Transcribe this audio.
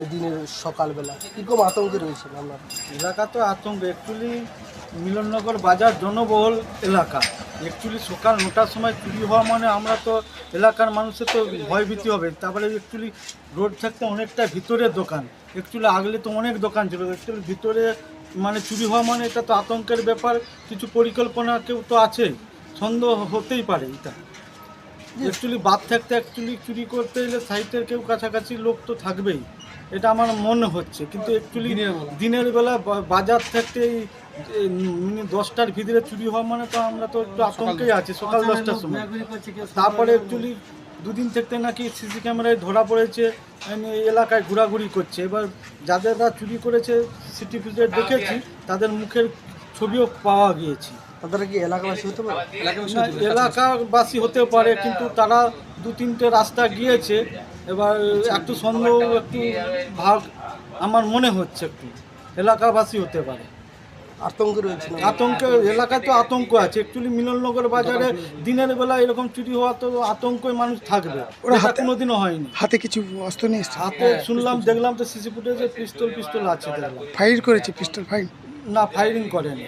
দিনের সকালবেলা। কীরকম আতঙ্কে রয়েছেন আপনার? এলাকা তো আতঙ্ক। অ্যাকচুয়ালি মিলননগর বাজার জনবহুল এলাকা। অ্যাকচুয়ালি সকাল নটার সময় চুরি হওয়া মানে আমরা তো এলাকার মানুষের তো ভয়ভীতি হবে। তারপরে অ্যাকচুয়ালি রোড থাকতে অনেকটা ভিতরের দোকান। অ্যাকচুয়ালি আগলে তো অনেক দোকান ছিল। অ্যাকচুয়ালি ভিতরে মানে চুরি হওয়া মানে এটা তো আতঙ্কের ব্যাপার। কিছু পরিকল্পনা কেউ তো আছে। সন্দেহ হতেই পারে এটা। অ্যাকচুয়ালি বাদ থাকতে অ্যাকচুয়ালি চুরি করতে এলে সাইটের কেউ কাছাকাছি লোক তো থাকবেই। এটা আমার মনে হচ্ছে। কিন্তু অ্যাকচুয়ালি দিনের বেলা। বা- বাজার থাকতে এই এই দশটার ভিতরে চুরি হওয়া মানে তো আমরা তো একটু আতঙ্কেই আছি সকাল দশটার সময়। তারপরে অ্যাকচুয়ালি দুদিন থেকে নাকি সিসি ক্যামেরায় ধরা পড়েছে মানে এই এলাকায় ঘোরাঘুরি করছে। এবার যাদেররা চুরি করেছে সিটি ফুটেজ দেখেছি তাদের মুখের ছবিও পাওয়া গিয়েছে। আপনারা কি এলাকাবাসী হতে পারে? এলাকাবাসী হতে পারে। কিন্তু তারা দু তিনটে রাস্তা গিয়েছে। এবার একটু সন্দেহ একটু ভাগ আমার মনে হচ্ছে একটু। এলাকাবাসী হতে পারে। আতঙ্কে রয়েছেন আতঙ্ক এলাকায় তো আতঙ্ক আছে। অ্যাকচুয়ালি মিলননগর বাজারে দিনের বেলা এরকম চুরি হওয়া তো আতঙ্কই মানুষ থাকবে। ওরা কোনোদিনও হয়নি। হাতে কিছু অস্ত্র এসছে? হাতে শুনলাম দেখলাম তো সিসি ফুটেজে পিস্তল পিস্তল আছে দেখলাম। ফায়ার করেছে পিস্টল ফাইন না ফায়ারিং করেনি।